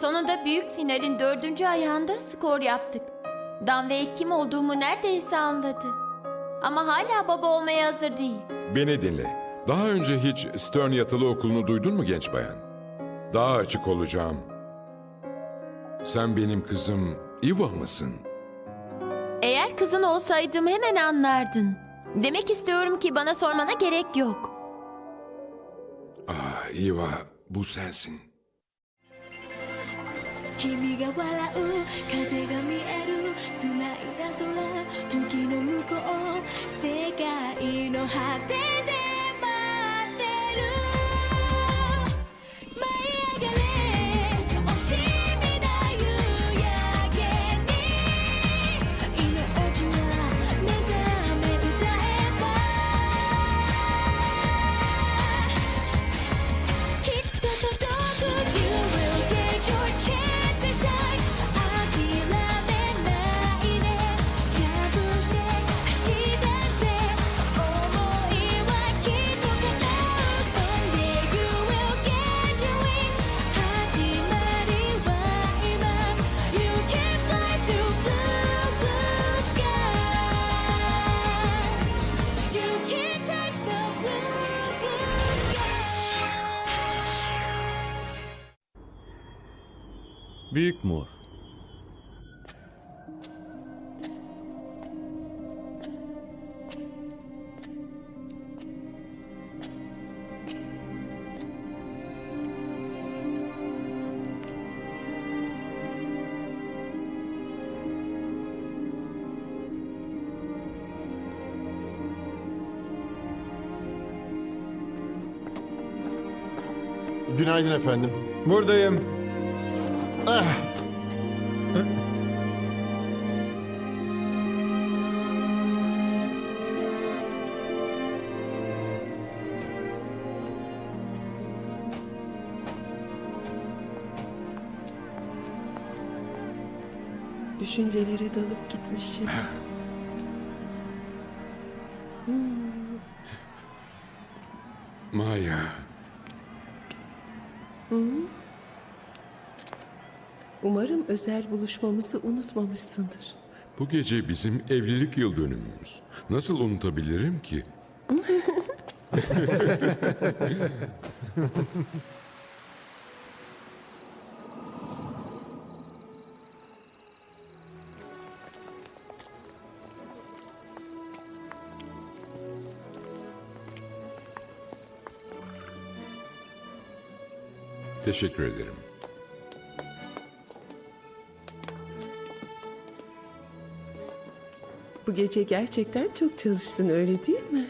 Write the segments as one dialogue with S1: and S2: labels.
S1: Sonunda büyük finalin dördüncü ayağında skor yaptık. Danwei kim olduğumu neredeyse anladı. Ama hala baba olmaya hazır değil.
S2: Beni dinle. Daha önce hiç Stern yatılı okulunu duydun mu genç bayan? Daha açık olacağım. Sen benim kızım Iva mısın?
S1: Eğer kızın olsaydım hemen anlardın. Demek istiyorum ki bana sormana gerek yok.
S2: Ah Iva, bu sensin.
S3: 君が笑う風が見える繋いだ空時の向こう世界の果てで待ってる。
S4: Büyük Mor.
S5: Günaydın efendim.
S6: Buradayım.
S7: Düşüncelere dalıp gitmişim.
S2: Maya,
S7: Umarım özel buluşmamızı unutmamışsındır.
S2: bu gece bizim evlilik yıl dönümümüz. Nasıl unutabilirim ki? Teşekkür ederim.
S7: Bu gece gerçekten çok çalıştın öyle değil mi?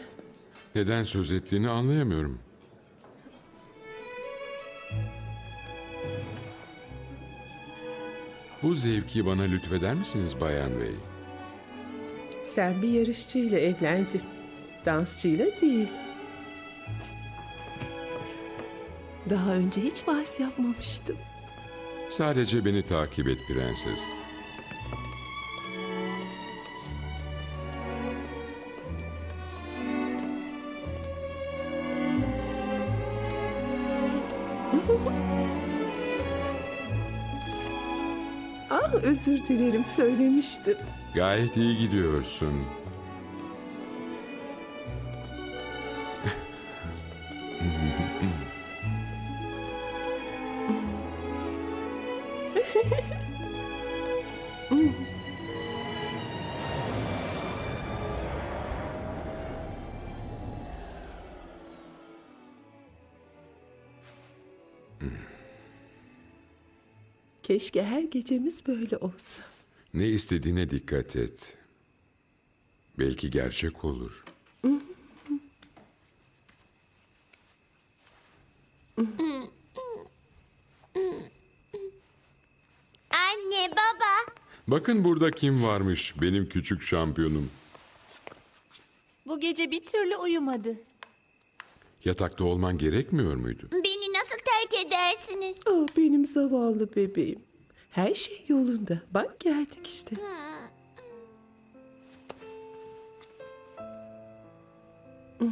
S2: Neden söz ettiğini anlayamıyorum. Bu zevki bana lütfeder misiniz Bayan Bey?
S7: Sen bir yarışçıyla evlendin. Dansçıyla değil. Daha önce hiç vals yapmamıştım.
S2: Sadece beni takip et prenses.
S7: Ah özür dilerim söylemiştim.
S2: Gayet iyi gidiyorsun.
S7: Keşke her gecemiz böyle olsa.
S2: Ne istediğine dikkat et. Belki gerçek olur.
S1: Anne, baba.
S2: Bakın burada kim varmış benim küçük şampiyonum.
S8: Bu gece bir türlü uyumadı.
S2: Yatakta olman gerekmiyor muydu?
S1: misiniz?
S7: Aa, benim zavallı bebeğim. Her şey yolunda. Bak geldik işte.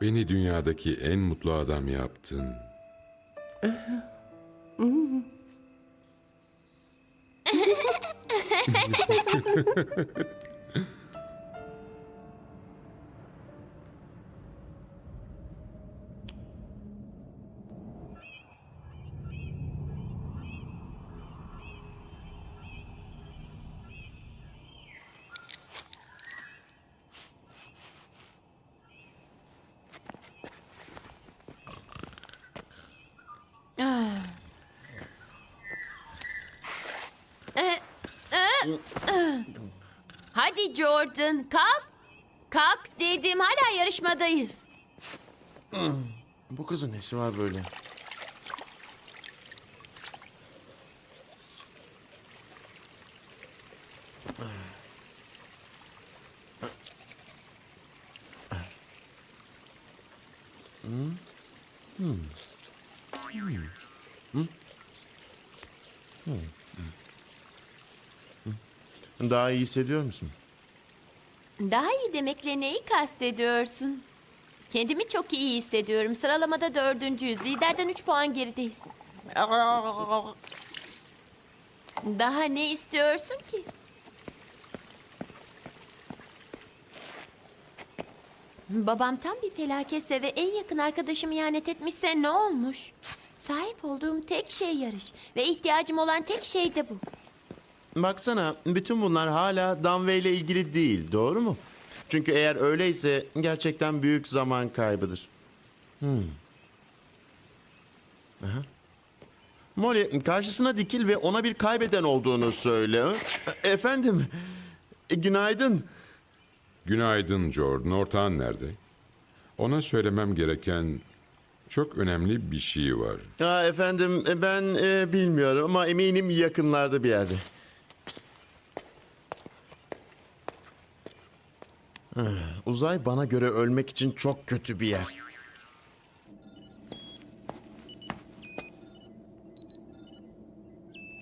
S2: Beni dünyadaki en mutlu adam yaptın.
S1: Jordan kalk. Kalk dedim hala yarışmadayız.
S4: Bu kızın nesi var böyle? Daha iyi hissediyor musun?
S1: Daha iyi demekle neyi kastediyorsun? Kendimi çok iyi hissediyorum. Sıralamada dördüncüyüz. Liderden üç puan gerideyiz. Daha ne istiyorsun ki? Babam tam bir felaketse ve en yakın arkadaşım ihanet etmişse ne olmuş? Sahip olduğum tek şey yarış ve ihtiyacım olan tek şey de bu.
S4: Baksana bütün bunlar hala Danway ile ilgili değil doğru mu? Çünkü eğer öyleyse gerçekten büyük zaman kaybıdır. Hmm. Aha. Molly karşısına dikil ve ona bir kaybeden olduğunu söyle. E- Efendim günaydın.
S2: Günaydın Jordan. Ortağın nerede? Ona söylemem gereken çok önemli bir şey var.
S4: Aa, efendim ben e, bilmiyorum ama eminim yakınlarda bir yerde. Uzay bana göre ölmek için çok kötü bir yer.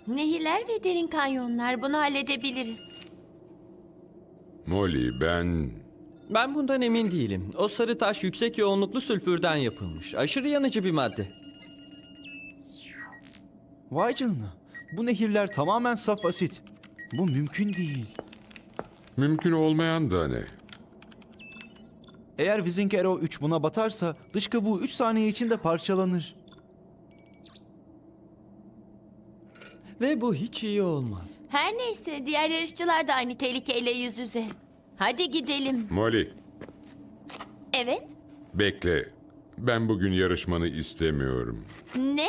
S1: Nehirler ve derin kanyonlar bunu halledebiliriz.
S2: Molly ben...
S5: Ben bundan emin değilim. O sarı taş yüksek yoğunluklu sülfürden yapılmış. Aşırı yanıcı bir madde.
S6: Vay canına. Bu nehirler tamamen saf asit. Bu mümkün değil.
S2: Mümkün olmayan da ne?
S6: Eğer Wizink Arrow 3 buna batarsa dış kabuğu 3 saniye içinde parçalanır.
S5: Ve bu hiç iyi olmaz.
S1: Her neyse diğer yarışçılar da aynı tehlikeyle yüz yüze. Hadi gidelim.
S2: Molly
S1: Evet.
S2: bekle. Ben bugün yarışmanı istemiyorum.
S1: Ne?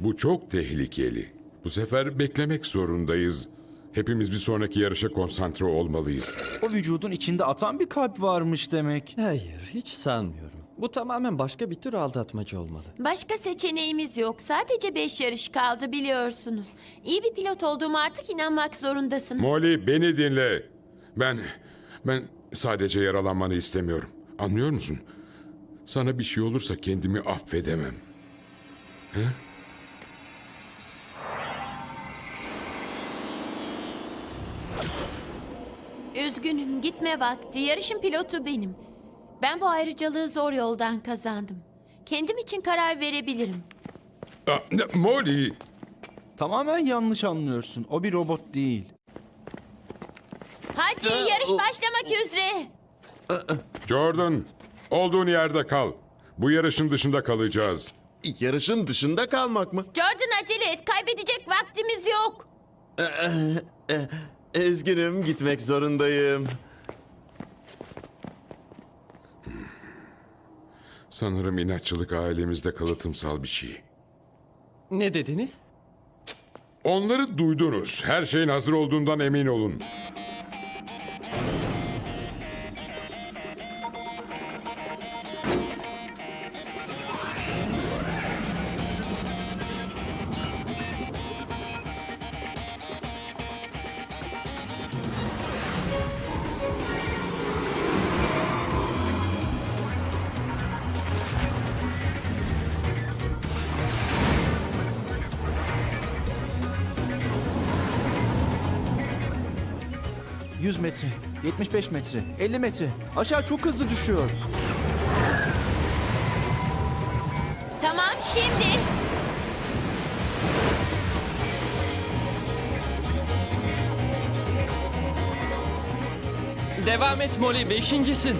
S2: Bu çok tehlikeli. Bu sefer beklemek zorundayız. Hepimiz bir sonraki yarışa konsantre olmalıyız.
S6: O vücudun içinde atan bir kalp varmış demek.
S5: Hayır, hiç sanmıyorum. Bu tamamen başka bir tür aldatmaca olmalı.
S1: Başka seçeneğimiz yok. Sadece beş yarış kaldı biliyorsunuz. İyi bir pilot olduğumu artık inanmak zorundasınız.
S2: Molly beni dinle. Ben ben sadece yaralanmanı istemiyorum. Anlıyor musun? Sana bir şey olursa kendimi affedemem. He?
S1: Üzgünüm gitme vakti. Yarışın pilotu benim. Ben bu ayrıcalığı zor yoldan kazandım. Kendim için karar verebilirim.
S2: Aa, ne- Molly!
S6: Tamamen yanlış anlıyorsun. O bir robot değil.
S1: Hadi yarış başlamak üzere.
S2: Jordan, olduğun yerde kal. Bu yarışın dışında kalacağız.
S4: Yarışın dışında kalmak mı?
S1: Jordan acele et. Kaybedecek vaktimiz yok.
S4: Üzgünüm gitmek zorundayım.
S2: Sanırım inatçılık ailemizde kalıtımsal bir şey.
S5: Ne dediniz?
S2: Onları duydunuz. Her şeyin hazır olduğundan emin olun.
S6: — metre, 75 metre, 50 metre. Aşağı çok hızlı düşüyor.
S1: Tamam şimdi.
S5: Devam et Molly. Beşincisin.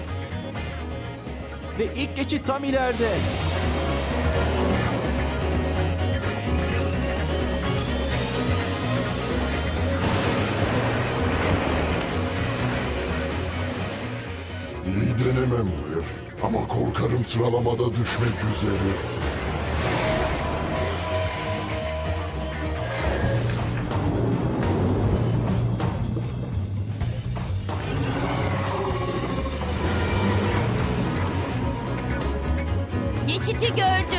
S6: Ve ilk geçit tam ileride.
S9: Korkarım sıralamada düşmek üzeresin.
S1: Geçiti gördüm.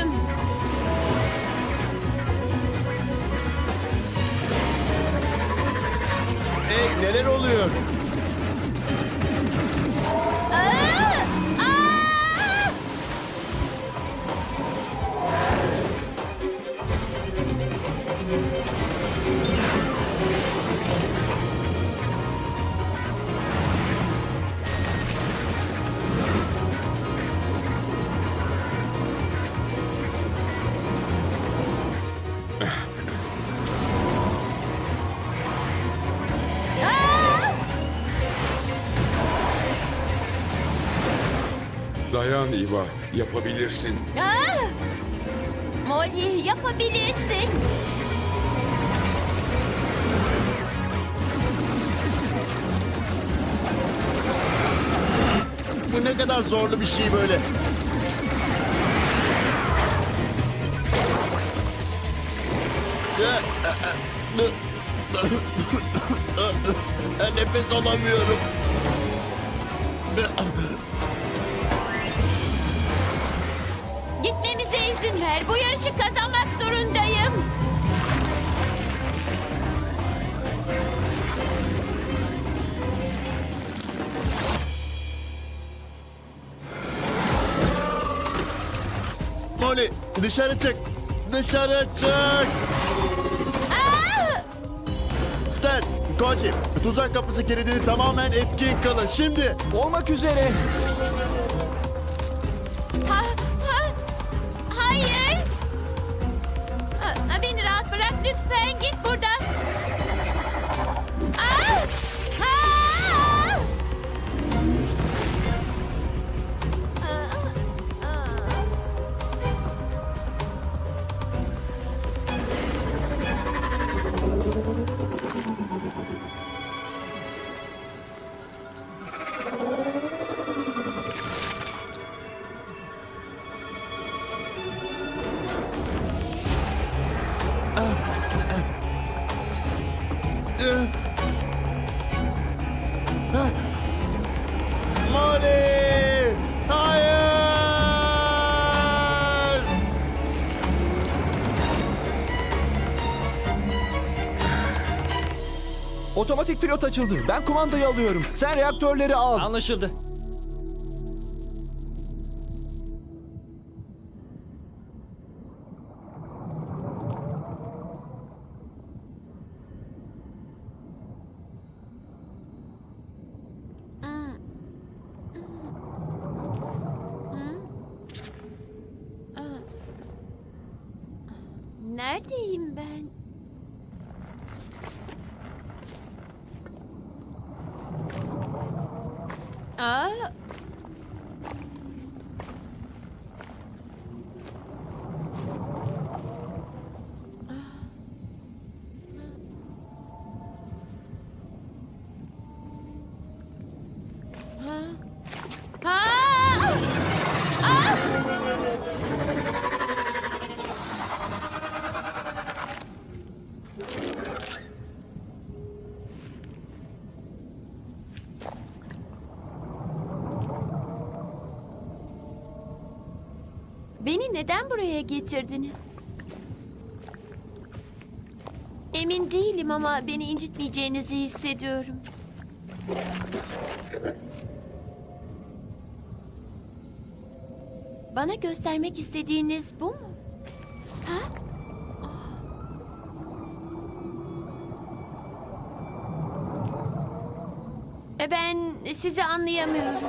S2: Dayan İva, yapabilirsin.
S1: Aa! Molly yapabilirsin.
S4: Bu ne kadar zorlu bir şey böyle. Nefes alamıyorum.
S1: İzin ver. Bu yarışı kazanmak zorundayım.
S4: Molly dışarı çık. Dışarı çık.
S1: Aa!
S4: Stan, Koji, tuzak kapısı kilidini tamamen etkin kılın. Şimdi.
S6: Olmak üzere. Otomatik pilot açıldı. Ben kumandayı alıyorum. Sen reaktörleri al.
S5: Anlaşıldı.
S1: Neden buraya getirdiniz? Emin değilim ama beni incitmeyeceğinizi hissediyorum. Bana göstermek istediğiniz bu mu? Ha? Ben sizi anlayamıyorum.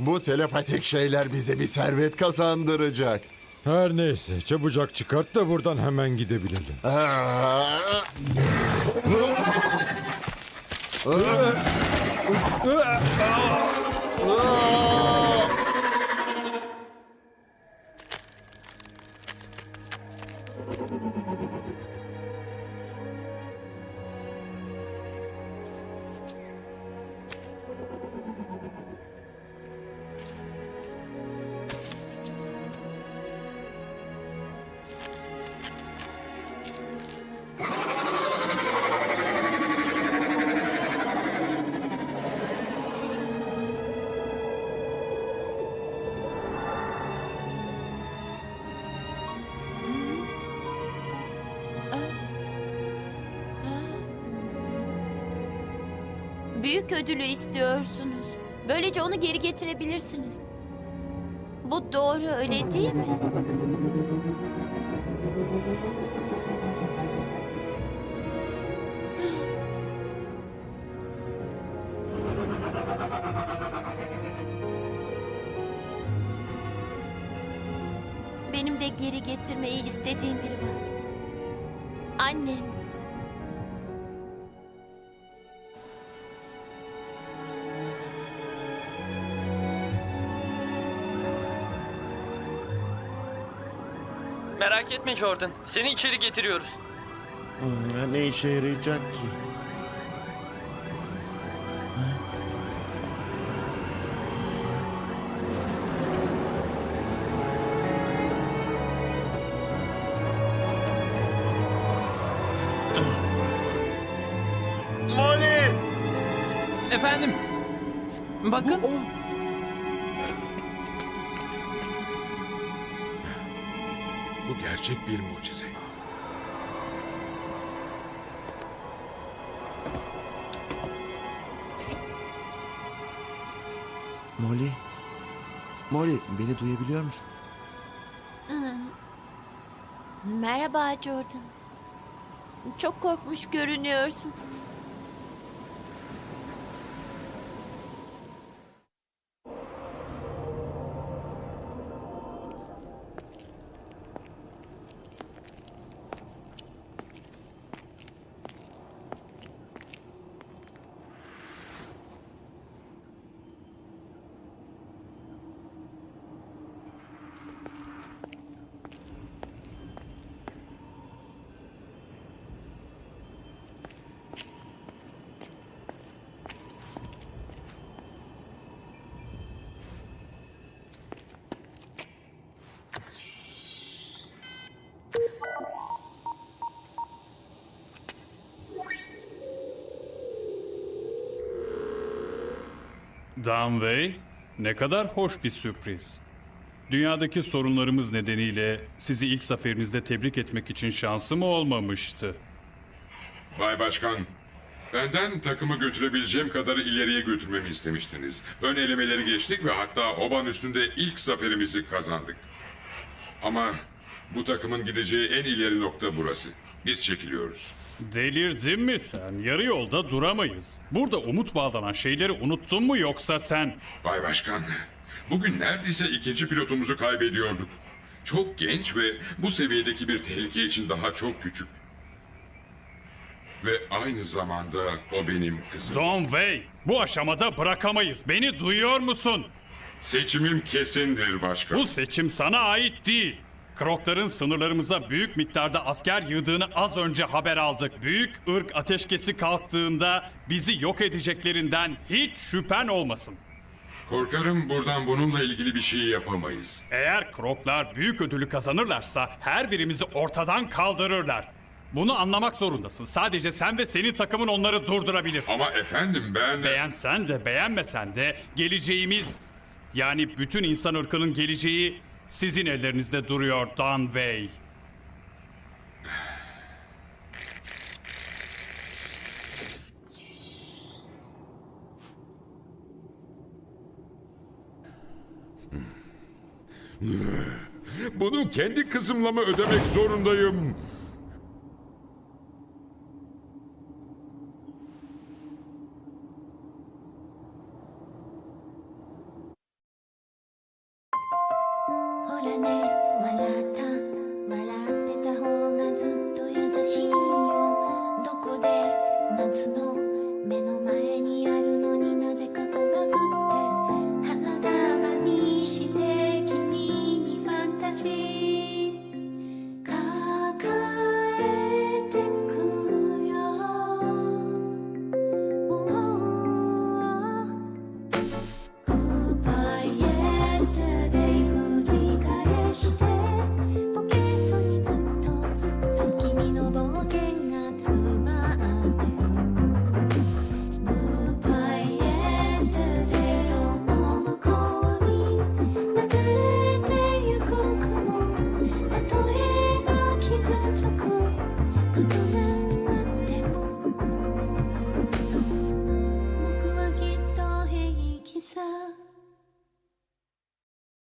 S9: Bu telepatik şeyler bize bir servet kazandıracak.
S10: Her neyse çabucak çıkart da buradan hemen gidebilelim.
S1: Büyük ödülü istiyorsunuz. Böylece onu geri getirebilirsiniz. Bu doğru öyle değil mi? Benim de geri getirmeyi istediğim biri var. Annem.
S5: Etme Jordan. Seni içeri getiriyoruz.
S4: Hmm, Ne işe yarayacak ki? Molly!
S5: Efendim. Bakın.
S2: Bu gerçek bir mucize.
S4: Molly? Molly beni duyabiliyor musun?
S1: Merhaba Jordan. Çok korkmuş görünüyorsun.
S11: Downway, ne kadar hoş bir sürpriz. Dünyadaki sorunlarımız nedeniyle sizi ilk zaferinizde tebrik etmek için şansım olmamıştı.
S2: Bay Başkan, benden takımı götürebileceğim kadar ileriye götürmemi istemiştiniz. Ön elemeleri geçtik ve hatta Oban üstünde ilk zaferimizi kazandık. Ama bu takımın gideceği en ileri nokta burası. Biz çekiliyoruz.
S11: Delirdin mi sen? Yarı yolda duramayız. Burada umut bağlanan şeyleri unuttun mu yoksa sen?
S2: Bay Başkan, bugün neredeyse ikinci pilotumuzu kaybediyorduk. Çok genç ve bu seviyedeki bir tehlike için daha çok küçük. Ve aynı zamanda o benim kızım.
S11: Downway, bu aşamada bırakamayız. Beni duyuyor musun?
S2: Seçimim kesindir başkan.
S11: Bu seçim sana ait değil. Krokların sınırlarımıza büyük miktarda asker yığdığını az önce haber aldık. Büyük ırk ateşkesi kalktığında bizi yok edeceklerinden hiç şüphen olmasın.
S2: Korkarım buradan bununla ilgili bir şey yapamayız.
S11: Eğer Kroklar büyük ödülü kazanırlarsa her birimizi ortadan kaldırırlar. Bunu anlamak zorundasın. Sadece sen ve senin takımın onları durdurabilir.
S2: Ama efendim ben...
S11: Beğensen de beğenmesen de geleceğimiz yani bütün insan ırkının geleceği sizin ellerinizde duruyor Dunway.
S2: Bunu kendi kızımla mı ödemek zorundayım?